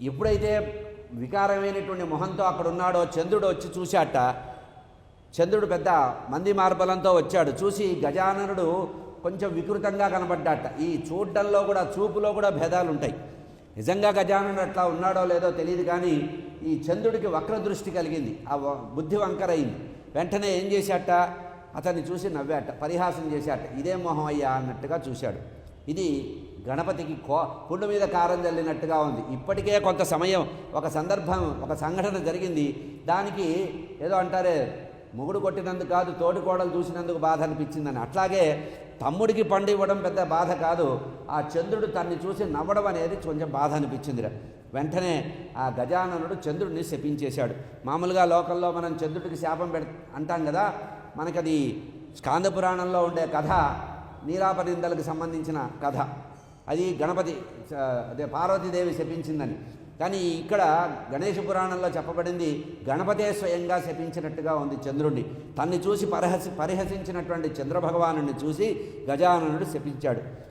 ఎప్పుడైతే వికారమైనటువంటి మొహంతో అక్కడ ఉన్నాడో చంద్రుడు వచ్చి చూశాట. చంద్రుడు పెద్ద మంది మార్బలంతో వచ్చాడు. చూసి గజాననుడు కొంచెం వికృతంగా కనబడ్డాట. ఈ చూడ్డంలో కూడా చూపులో కూడా భేదాలు ఉంటాయి నిజంగా గజాననుడు అట్లా ఉన్నాడో లేదో తెలియదు కానీ ఈ చంద్రుడికి వక్రదృష్టి కలిగింది. ఆ బుద్ధి వంకరైంది. వెంటనే ఏం చేశాట? అతన్ని చూసి నవ్వాట పరిహాసం చేశాట. ఇదే మొహం అయ్యా అన్నట్టుగా చూశాడు. ఇది గణపతికి కో పుండు మీద కారం చల్లినట్టుగా ఉంది. ఇప్పటికే కొంత సమయం ఒక సందర్భం ఒక సంఘటన జరిగింది. దానికి ఏదో అంటారే మొగుడు కొట్టినందుకు కాదు తోటి కోడలు చూసినందుకు బాధ అనిపించిందని. అట్లాగే తమ్ముడికి పండు ఇవ్వడం పెద్ద బాధ కాదు ఆ చంద్రుడు తన్ని చూసి నవ్వడం అనేది కొంచెం బాధ అనిపించిందిరా. వెంటనే ఆ గజాననుడు చంద్రుడిని శపించేశాడు. మామూలుగా లోకల్లో మనం చంద్రుడికి శాపం పెడ అంటాం కదా మనకది స్కాంద పురాణంలో ఉండే కథ నీలాపనిందలకు సంబంధించిన కథ. అది గణపతి అదే పార్వతీదేవి శపించిందని. కానీ ఇక్కడ గణేష పురాణంలో చెప్పబడింది గణపతే స్వయంగా శపించినట్టుగా ఉంది చంద్రుడిని తన్ని చూసి పరిహసి పరిహసించినటువంటి చంద్రభగవాను చూసి గజాననుడు శపించాడు.